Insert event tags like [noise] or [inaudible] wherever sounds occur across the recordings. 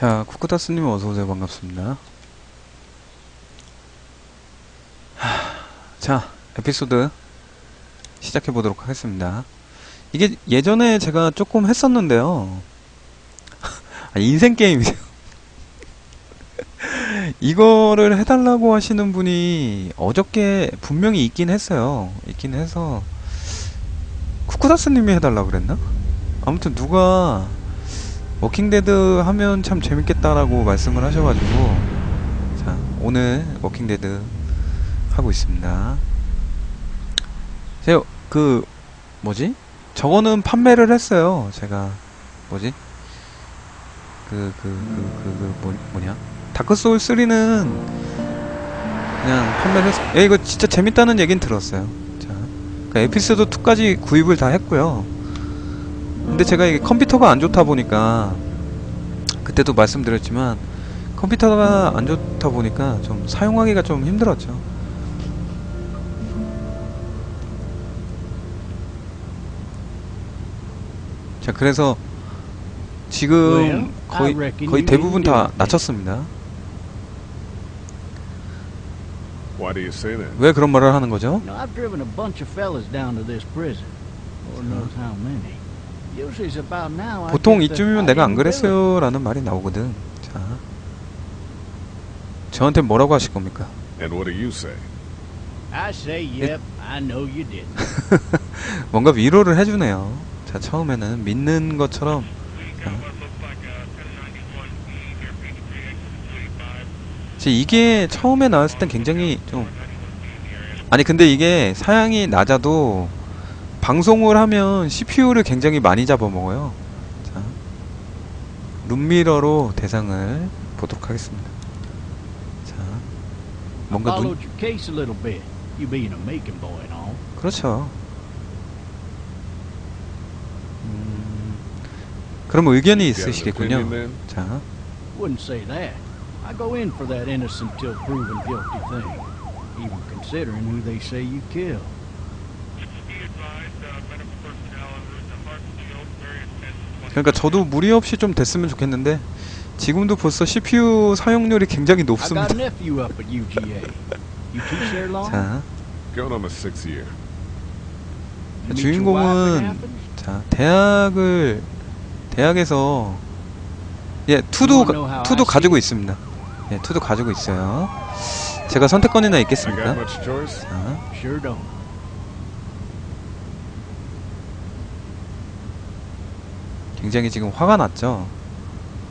자, 쿠쿠다스님 어서오세요. 반갑습니다. 하, 자, 에피소드 시작해 보도록 하겠습니다. 이게 예전에 제가 조금 했었는데요. 아, 인생 게임이세요. [laughs] 이거를 해달라고 하시는 분이 어저께 분명히 있긴 했어요. 있긴 해서 쿠쿠다스님이 해달라고 그랬나? 아무튼 누가 워킹데드 하면 참 재밌겠다라고 말씀을 하셔가지고 자 오늘 워킹데드 하고 있습니다. 제가 그 뭐지? 저거는 판매를 했어요. 제가 뭐지? 그 그 그 그그 뭐, 뭐냐? 다크 소울 3는 그냥 판매를 했어. 예, 이거 진짜 재밌다는 얘긴 들었어요. 자, 그 에피소드 2까지 구입을 다 했고요. 근데 제가 이게 컴퓨터가 안 좋다 보니까 그때도 말씀드렸지만 컴퓨터가 안 좋다 보니까 좀 사용하기가 좀 힘들었죠. 자, 그래서 지금 거의 거의 대부분 다 낮췄습니다. 왜 그런 말을 하는 거죠? You know, I've driven a bunch of fellas down to this prison. Lord knows how many. 보통 이쯤이면 내가 안 village. 그랬어요 라는 말이 나오거든. 자, 저한테 뭐라고 하실 겁니까? And what do you say? I say, yep, I know you did. [laughs] 뭔가 위로를 해주네요. 자, 처음에는 믿는 것처럼. 자. 지- 이게 처음에 나왔을 땐 굉장히 좀. 아니, 근데 이게 사양이 낮아도 방송을 하면 CPU를 굉장히 많이 잡아먹어요. 자, 룸미러로 대상을 보도록 하겠습니다. 자, 뭔가 눈. 그렇죠. 음, 그럼 의견이 있으시겠군요. 자, Wouldn't say that. I go in for that innocent till proven guilty thing. Even considering who they say you killed. 그러니까 저도 무리 없이 좀 됐으면 좋겠는데 지금도 벌써 CPU 사용률이 굉장히 높습니다. 자, 주인공은? 자 대학을 대학에서 예 투도 가- 투도 가지고 있습니다. 예 투도 가지고 있어요. 제가 선택권이나 있겠습니까? 자, Sure don't. 굉장히 지금 화가 났죠.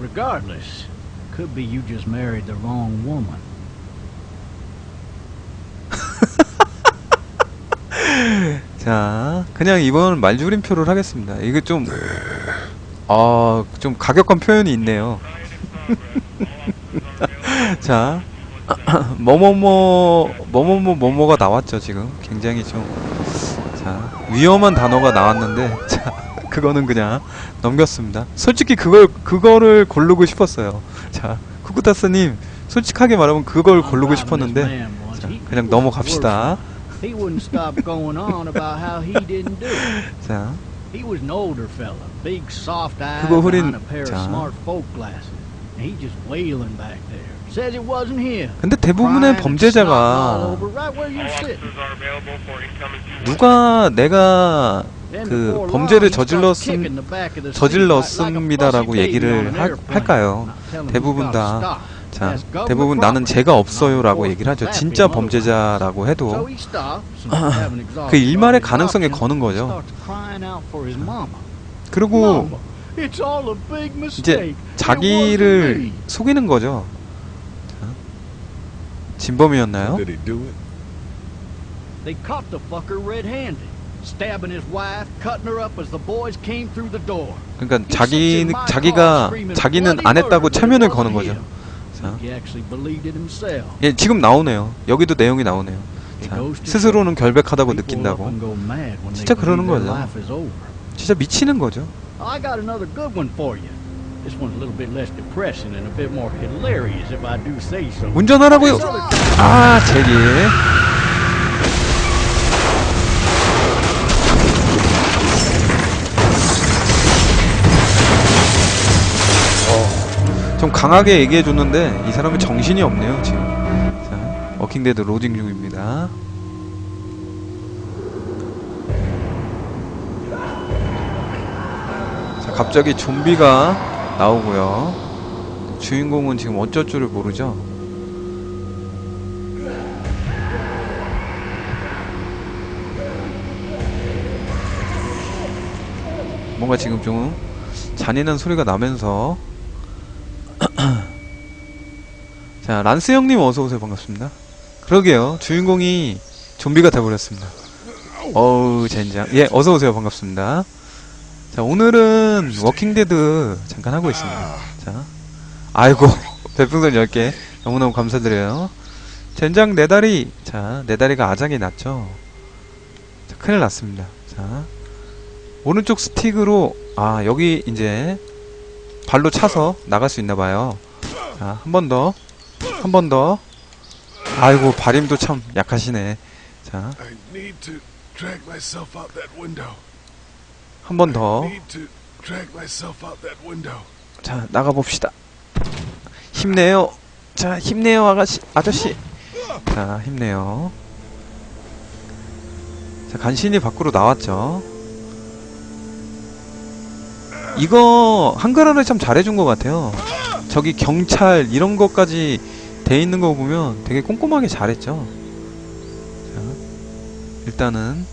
Regardless, could be you just married the wrong woman. [laughs] 자, 그냥 이번 말줄임표를 하겠습니다. 이게 좀, 아, 좀 가격감 표현이 있네요. [laughs] 자, [clears throat] 뭐뭐뭐, 뭐뭐뭐, 뭐뭐가 나왔죠, 지금. 굉장히 좀, 자, 위험한 단어가 나왔는데, 자, 그거는 그냥 넘겼습니다. 솔직히 그걸, 그거를 고르고 싶었어요. 자, 쿠쿠타스님, 솔직하게 말하면 그걸 고르고 싶었는데. 자, 그냥 넘어갑시다. 자, He was an older fella, big soft eyes 그거 흐린- behind a pair 자. of smart folk glasses. And he just wailing back there. 근데 대부분의 범죄자가. 누가 내가 그 범죄를 저질렀음- 저질렀습니다라고 얘기를 하-. 할까요? 대부분 다. 자, 대부분 나는. 죄가 없어요라고 얘기를 하죠. 진짜 범죄자라고 해도 그 일말의 가능성에 거는 거죠. 그리고 이제 자기를. 속이는 거죠. 자, 진범이었나요? Did he do it? They caught the fucker red-handed, stabbing his wife, cutting her up as the boys came through the door. 그러니까 자기 자기가 자기는 안 했다고 체면을 거는 거죠. 자. 예, 지금 나오네요. 여기도 내용이 나오네요. 자, 스스로는 결백하다고 느낀다고. 진짜 그러는 거죠. 진짜 미치는 거죠. I got another good one for you. This one's a little bit less depressing and a bit more hilarious if I do say so. 운전하라고요. 아, 제기. 어, 좀 강하게 얘기해 줬는데 이 사람은 정신이 없네요 지금. 자, 워킹데드 로딩 중입니다. 자, 갑자기 좀비가 나오고요. 주인공은 지금 어쩔 줄을 모르죠. 뭔가 지금 좀 잔인한 소리가 나면서 [clears throat] 자 란스 형님 어서 오세요 반갑습니다. 그러게요 주인공이 좀비가 돼버렸습니다. 어우 젠장 예 어서 오세요 반갑습니다. 자 오늘은 워킹데드 잠깐 하고 있습니다. 자 아이고 [laughs] 별풍선 10개 너무너무 감사드려요. 젠장 내 다리 자내 다리가 아작이 났죠. 자, 큰일 났습니다. 자 오른쪽 스틱으로 아 여기 이제 발로 차서 나갈 수 있나 봐요 자 한 번 더 한 번 더 아이고 발힘도 참 약하시네 자 한 번. 더. 자 나가봅시다. 힘내요. 자 힘내요 아가씨 아저씨. 자 힘내요. 자 간신히 밖으로 나왔죠. 이거 한글화를 참 잘해준 것 같아요. 저기 경찰 이런 것까지 돼 있는 거 보면 되게 꼼꼼하게 잘했죠. 자 일단은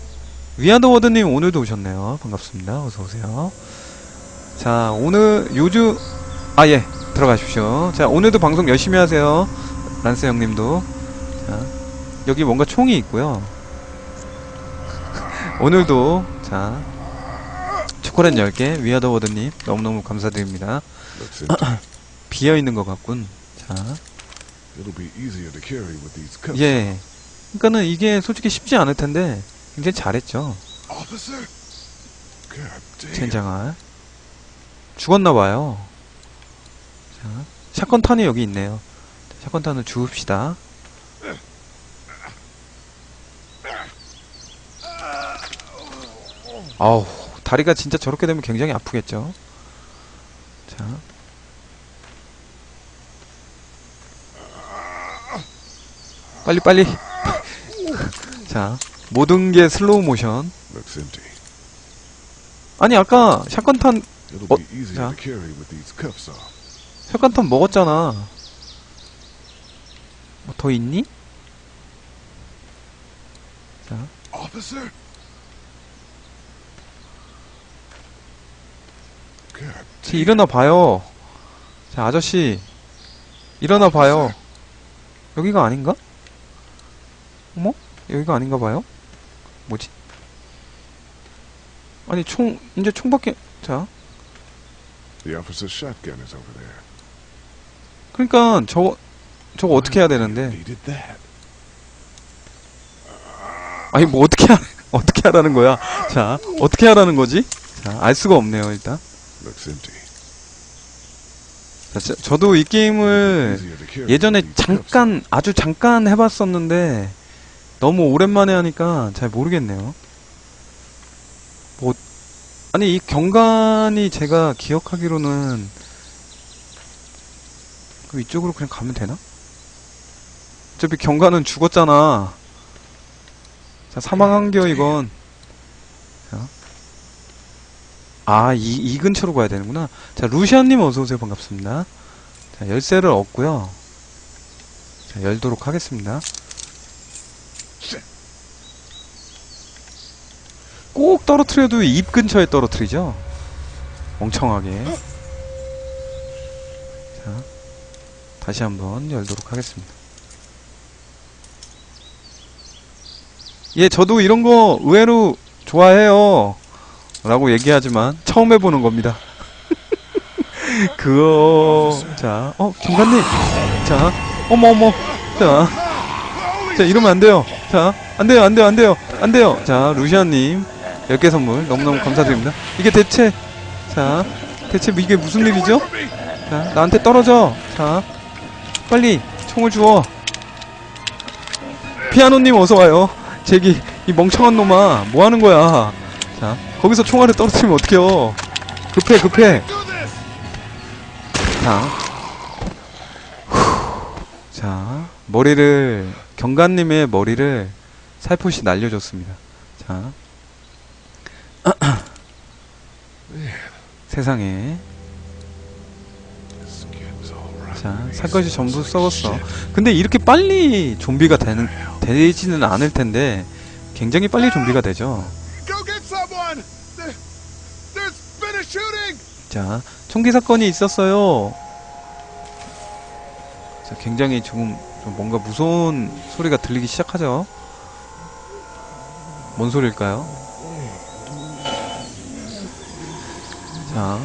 위아더 워드님 오늘도 오셨네요. 반갑습니다. 어서 오세요. 자 오늘 요즘 아 예 들어가십시오. 자 오늘도 방송 열심히 하세요. 란스 형님도. 자 여기 뭔가 총이 있고요. [laughs] 오늘도 자 초콜릿 10개 위아더 워드님 너무너무 감사드립니다. [clears throat] 비어있는 것 같군. 자. 예. 그러니까는 이게 솔직히 쉽지 않을 텐데 굉장히 잘했죠. Officer? God damn. 젠장할. 죽었나 봐요. 자, 샷건 탄이 여기 있네요. 자, 샷건 탄을 주웁시다. 아우, 다리가 진짜 저렇게 되면 굉장히 아프겠죠. 자. 빨리 빨리. [laughs] 자, 모든 게 슬로우 모션. Looks empty. 아니 아까 샷건 탄 It'll Oh, be easier yeah. to carry with these cuffs off. 샷건 탄 먹었잖아. 뭐 더 있니? 자, Officer? 지 일어나 봐요. 자, 아저씨 일어나 봐요. 여기가 아닌가? 어머? 여기가 아닌가 봐요? 뭐지? 아니 총 이제 총밖에 자 The officer's shotgun is over there. 그러니까 저거 저거 어떻게 해야 되는데. 아니 뭐 어떻게 하, [laughs] 어떻게 하라는 거야 자 어떻게 하라는 거지 자 알 수가 없네요 일단. 자, 저, 저도 이 게임을 예전에 잠깐 아주 잠깐 해봤었는데 너무 오랜만에 하니까 잘 모르겠네요. 뭐 아니 이 경관이 제가 기억하기로는 그 이쪽으로 그냥 가면 되나? 어차피 경관은 죽었잖아. 자 사망한겨 이건. 자. 아, 이, 이 근처로 가야 되는구나. 자, 루시안님 어서오세요. 반갑습니다. 자, 열쇠를 얻고요. 자, 열도록 하겠습니다. 꼭 떨어뜨려도 입 근처에 떨어뜨리죠? 멍청하게. 자, 다시 한번 열도록 하겠습니다. 예, 저도 이런 거 의외로 좋아해요. 라고 얘기하지만 처음 해보는 겁니다. [laughs] 그거 자, 어 김관님, 자, 어머 어머, 자, 자 이러면 안 돼요. 자, 안 돼요, 안 돼요, 안 돼요, 안 돼요. 자, 루시안님 10개 선물 너무너무 감사드립니다. 이게 대체, 자, 대체 이게 무슨 일이죠? 자, 나한테 떨어져. 자, 빨리 총을 주워. 피아노님 어서 와요. 제기 이 멍청한 놈아, 뭐 하는 거야? 자, 거기서 총알을 떨어뜨리면 어떡해요? 급해, 급해. 자, 자, 머리를 경관님의 머리를 살포시 날려줬습니다. 자, [clears throat] 세상에. 자, 살 것이 전부 썩었어. 근데 이렇게 빨리 좀비가 되는 되지는 않을 텐데 굉장히 빨리 좀비가 되죠. 자, 총기 사건이 있었어요. 자, 굉장히 조금 좀 뭔가 무서운 소리가 들리기 시작하죠. 뭔 소리일까요? 자.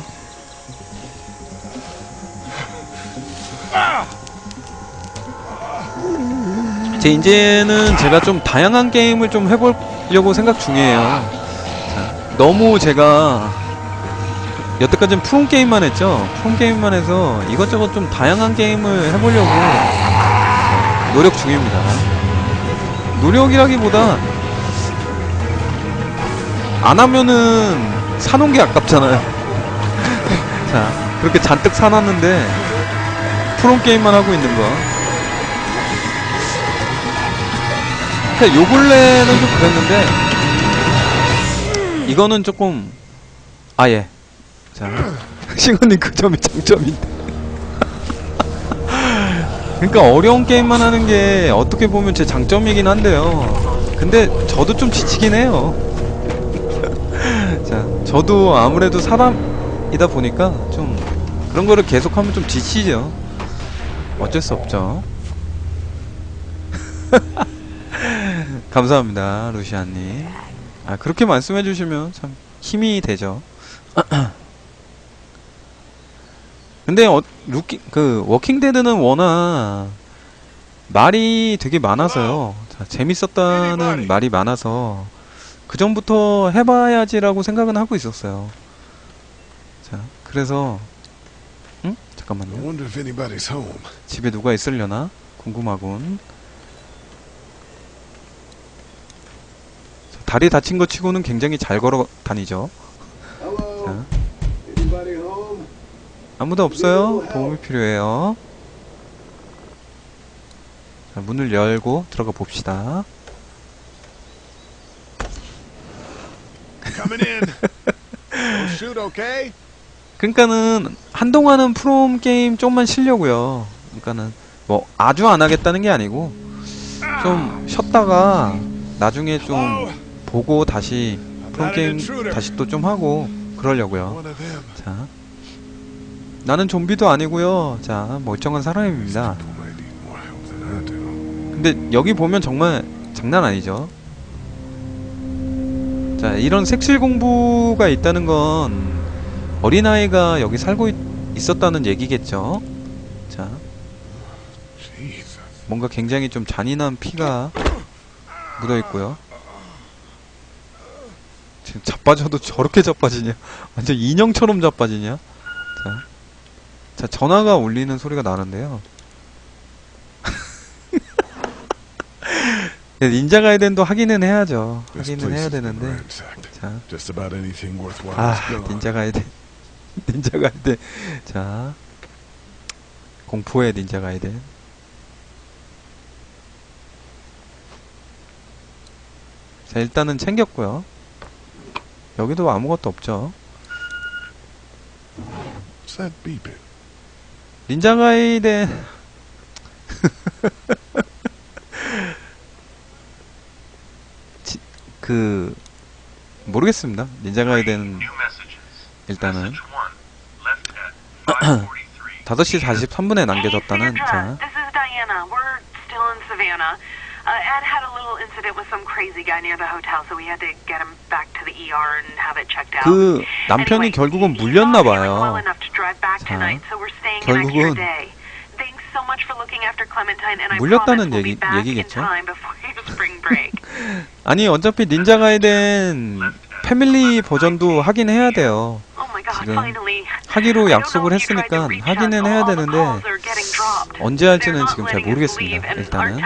이제 이제는 제가 좀 다양한 게임을 좀 해보려고 생각 중이에요. 자, 너무 제가 여태까지는 프롬 게임만 했죠. 프롬 게임만 해서 이것저것 좀 다양한 게임을 해보려고 노력 중입니다. 노력이라기보다 안 하면은 사놓은 게 아깝잖아요. [laughs] 자, 그렇게 잔뜩 사놨는데 프롬 게임만 하고 있는 거. 그러니까 요 근래는 좀 그랬는데 이거는 조금 아예 자, [laughs] 시건님 그 점이 장점인데. 그러니까 어려운 게임만 하는 게 어떻게 보면 제 장점이긴 한데요. 근데 저도 좀 지치긴 해요. [laughs] 자, 저도 아무래도 사람이다 보니까 좀 그런 거를 계속하면 좀 지치죠. 어쩔 수 없죠. [laughs] 감사합니다, 루시아님. 아, 그렇게 말씀해 주시면 참 힘이 되죠. [clears throat] 근데 어, 루키 그 워킹 데드는 워낙 말이 되게 많아서요. 자, 재밌었다는 말이 많아서 그 전부터 해봐야지라고 생각은 하고 있었어요. 자, 그래서 응? 잠깐만요. 집에 누가 있으려나 궁금하군. 자, 다리 다친 거 치고는 굉장히 잘 걸어 다니죠. 자? 아무도 없어요? 도움이 필요해요. 자, 문을 열고 들어가 봅시다. [laughs] 그러니까는 한동안은 프롬 게임 좀만 쉬려고요. 그러니까는 뭐 아주 안 하겠다는 게 아니고 좀 쉬었다가 나중에 좀 보고 다시 프롬 게임 다시 또 좀 하고 그러려고요. 자, 나는 좀비도 아니고요. 자, 멀쩡한 사람입니다. 근데 여기 보면 정말 장난 아니죠. 자, 이런 색칠 공부가 있다는 건 어린아이가 여기 살고 있, 있었다는 얘기겠죠. 자. 뭔가 굉장히 좀 잔인한 피가 묻어 있고요. 지금 자빠져도 저렇게 자빠지냐? 완전 인형처럼 자빠지냐? 자, 자 전화가 울리는 소리가 나는데요. [laughs] 네, 닌자 가이덴도 하기는 해야죠. Place 해야 되는데. 자, 아. 닌자 가이덴. 닌자 가이덴. 자, 공포의 닌자 가이덴. 자, 일단은 챙겼고요. 여기도 아무것도 없죠. What's that beeping? 닌자 가이덴. 지- 그 모르겠습니다. 닌자 가이덴 New messages. 일단은 Message one, left at 5:43. 5시 43분에 남겨졌다는 자. Uh, Ed had a little incident with some crazy guy near the hotel, so we had to get him back to the ER and have it checked out. 그 남편이 결국은 물렸나 봐요. 자, 결국은 물렸다는 얘기- 얘기겠죠? 아니 어차피 닌자 가이덴 패밀리 버전도 하긴 해야 돼요. Oh! 지금. 하기로 약속을 했으니까 하기는 해야 되는데. 언제 할지는 지금 잘 모르겠습니다. 일단은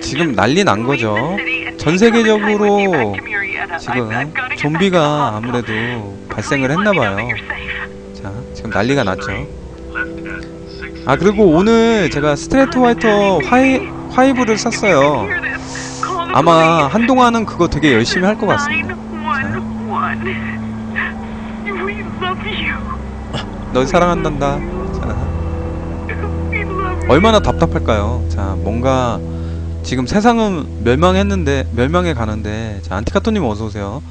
지금 난리 난 거죠. 전 세계적으로. 지금 좀비가. 아무래도 발생을 했나 봐요. 자, 지금 난리가 났죠. Left at 6. 아 그리고 오늘 제가 스트레이트 화이터 화이 화이브를 샀어요. 아마 한동안은 그거 되게 열심히 할 것 같습니다. 911. We love you. 널 사랑한단다. 자. 얼마나 답답할까요? 자, 뭔가 지금 세상은 멸망했는데 멸망해 가는데 자, 안티카토님 어서 오세요.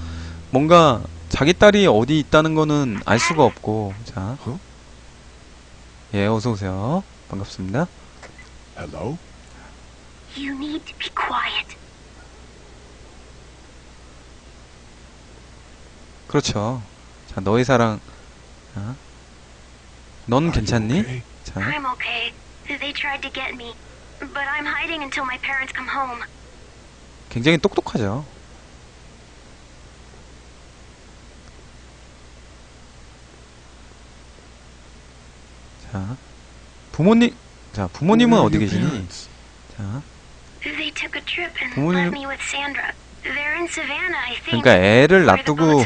뭔가 자기 딸이 어디 있다는 거는 알 수가 없고 자. 어? 예, 어서 오세요. 반갑습니다. Hello? You need to be quiet. 그렇죠. 자, 너의 사랑. 자. 넌 Are you 괜찮니? okay? 자. I'm okay. They tried to get me, but I'm hiding until my parents come home. 굉장히 똑똑하죠. 자, 부모님, 자, 부모님은 어디 계시니? 자, They took a trip and 부모님- left me with Sandra. They're in Savannah, I think. 그러니까 애를 놔두고.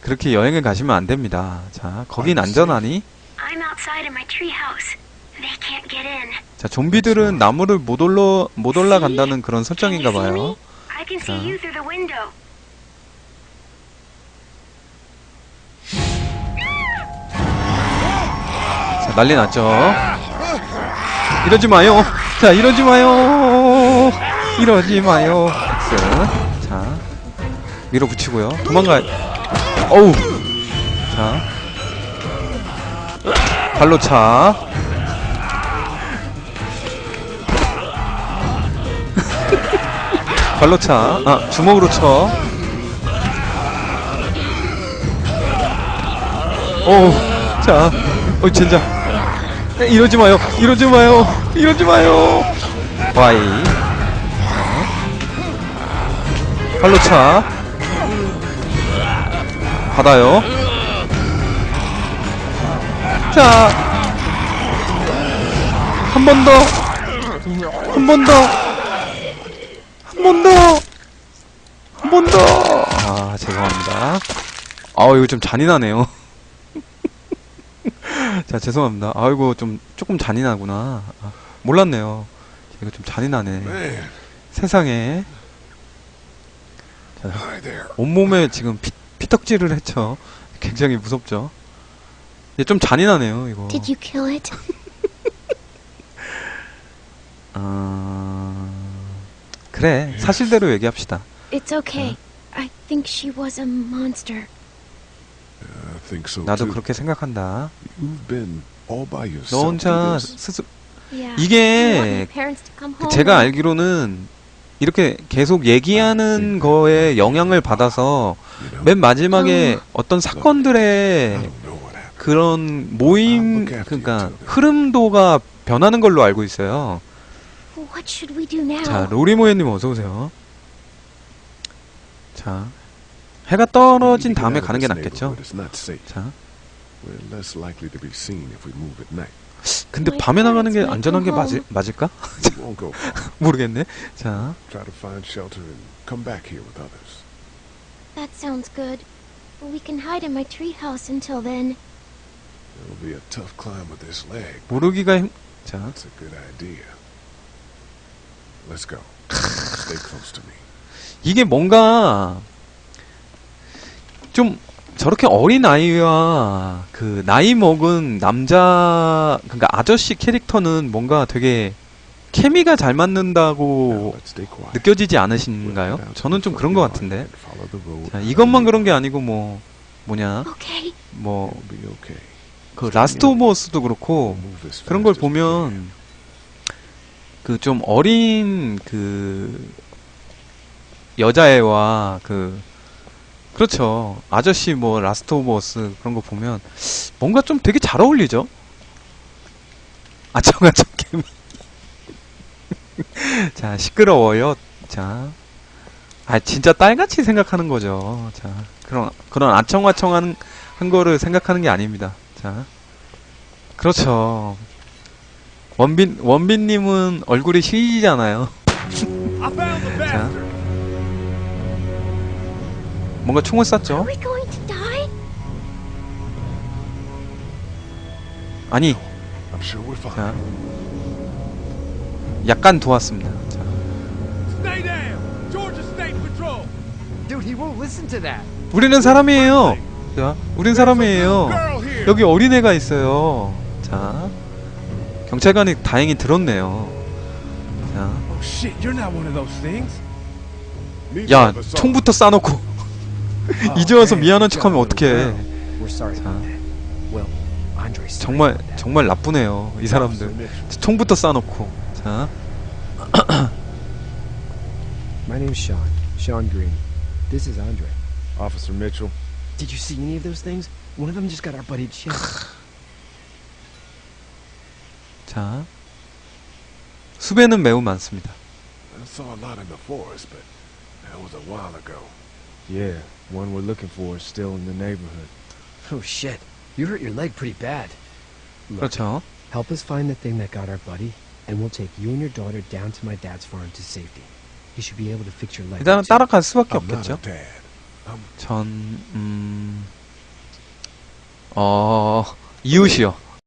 그렇게 여행을 가시면 안 됩니다. 자, 거긴 안전하니? I'm outside in my treehouse. They can't get in. 자, 좀비들은 나무를 못 올라 못 올라간다는 그런 설정인가 봐요. 자. 자, 난리 났죠. 이러지 마요. 자, 이러지 마요. 이러지 마요. X. 자, 밀어붙이고요. 도망가. 어우. 자, 발로 차. 발로 차. 아, 주먹으로 쳐. 어우, 자, 어. 에, 이러지 마요. 이러지 마요. 이러지 마요. 자. 발로 차. 받아요. 자. 한 번 더. 한 번 더. 한번 더. 한 번 더. 아, 죄송합니다. 아우, 이거 좀 잔인하네요. [laughs] 자, 죄송합니다. 아이고, 좀, 조금 잔인하구나. 아, 몰랐네요. 이거 좀 잔인하네. Man, 세상에. hi there. 온몸에 지금 피, 피떡질을 했죠. 굉장히 무섭죠. 이게 좀 잔인하네요, 이거. Did you kill it? [laughs] 아... 그래, 사실대로 얘기합시다. It's okay. I think she was a monster. I think so 나도 too. 그렇게 생각한다. You've been all by yourself. 너 혼자 through this. 스스, Yeah. 이게 I want my parents to come 그 home. 제가 알기로는 이렇게 계속 얘기하는 거에 영향을 받아서 You know, 맨 마지막에 어떤 I 사건들의 don't know what happened. 그런 모임 그러니까. 흐름도가 변하는 걸로 알고 있어요. 자, 로리모예님 어서 오세요. 자, 해가 떨어진 다음에 가는 게 낫겠죠. 자, We're less likely to be seen if we move at night. 근데 My 밤에 나가는 게 안전한 게 맞을. 맞을까? 모르겠네. 자, Try to find shelter and come back here with others. That sounds good. We can hide in my treehouse until then. It'll be a tough climb with this leg. 모르기가 힘. 자, That's a good idea. Let's go. Stay close to me. 이게 뭔가 좀 저렇게 어린 아이와 그 나이 먹은 남자 그러니까 아저씨 캐릭터는 뭔가 되게 케미가 잘 맞는다고. 느껴지지 않으신가요? 저는 좀 그런 것 같은데. 자, 이것만. 그런 게 아니고 뭐 뭐냐. 뭐. 그 라스트 오브 어스도 그렇고 그런 걸. 보면 그 좀 어린 그 여자애와 그 그렇죠. 아저씨 뭐 라스트 오브 어스 그런 거 보면 뭔가 좀 되게 잘 어울리죠? 아청아청 개미 [laughs] 자 시끄러워요. 자. 아 진짜 딸같이 생각하는 거죠. 자 그런 그런 아청아청한 한 거를 생각하는 게 아닙니다. 자. 그렇죠 원빈 원빈님은 얼굴이 시리잖아요. 자, 뭔가 총을 쐈죠? 아니. 자, 약간 도왔습니다. 자, Stay down! Georgia State Patrol! Dude, he won't listen to that. 우리는 사람이에요. 자, 우린 사람이에요. 여기 어린애가 있어요. 자, 경찰관이 다행히 들었네요. 자, Oh 야. 총부터 쏴놓고 Oh, 이제 와서 미안한 척하면 어떡해. sorry 정말. 정말 나쁘네요. 이 사람들. 총부터 쏴놓고. 자, My name's Sean. Sean Green. This is Andre. Officer Mitchell. Did you see any of those things? One of them just got our buddy Chip. 자, 수배는 매우 많습니다. I saw a lot in the forest, but that was a while ago. Yeah, one we're looking for is still in the neighborhood. oh shit. You hurt your leg pretty bad. Look, 그렇죠. help us find the thing that got our buddy, and we'll take you and your daughter down to my dad's farm to safety. He should be able to fix your leg. 일단은 up, too. 따라갈 수밖에 I'm not 없겠죠. a dad. I'm 전, 음, 어, 이웃이요.